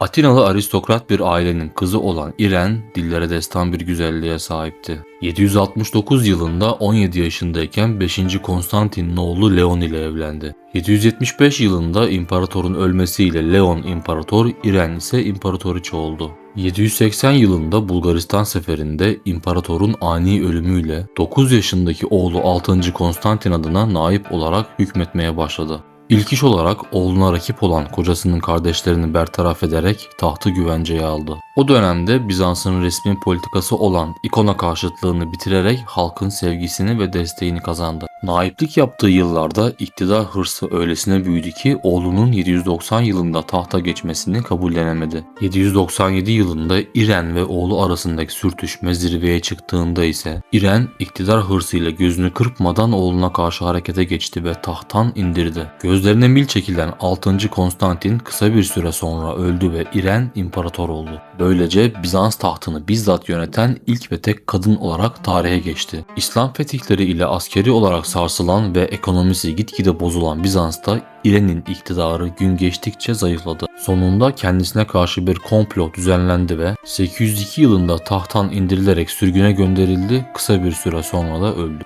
Atinalı aristokrat bir ailenin kızı olan İren, dillere destan bir güzelliğe sahipti. 769 yılında 17 yaşındayken 5. Konstantin'in oğlu Leon ile evlendi. 775 yılında imparatorun ölmesiyle Leon imparator, İren ise imparatoriçe oldu. 780 yılında Bulgaristan seferinde imparatorun ani ölümüyle 9 yaşındaki oğlu 6. Konstantin adına naip olarak hükmetmeye başladı. İlk iş olarak oğluna rakip olan kocasının kardeşlerini bertaraf ederek tahtı güvenceye aldı. O dönemde Bizans'ın resmi politikası olan ikona karşıtlığını bitirerek halkın sevgisini ve desteğini kazandı. Naiplik yaptığı yıllarda iktidar hırsı öylesine büyüdü ki oğlunun 790 yılında tahta geçmesini kabullenemedi. 797 yılında İren ve oğlu arasındaki sürtüşme zirveye çıktığında ise İren iktidar hırsıyla gözünü kırpmadan oğluna karşı harekete geçti ve tahttan indirdi. Gözlerine mil çekilen 6. Konstantin kısa bir süre sonra öldü ve İren imparator oldu. Böylece Bizans tahtını bizzat yöneten ilk ve tek kadın olarak tarihe geçti. İslam fetihleri ile askeri olarak sarsılan ve ekonomisi gitgide bozulan Bizans'ta İren'in iktidarı gün geçtikçe zayıfladı. Sonunda kendisine karşı bir komplo düzenlendi ve 802 yılında tahttan indirilerek sürgüne gönderildi, kısa bir süre sonra da öldü.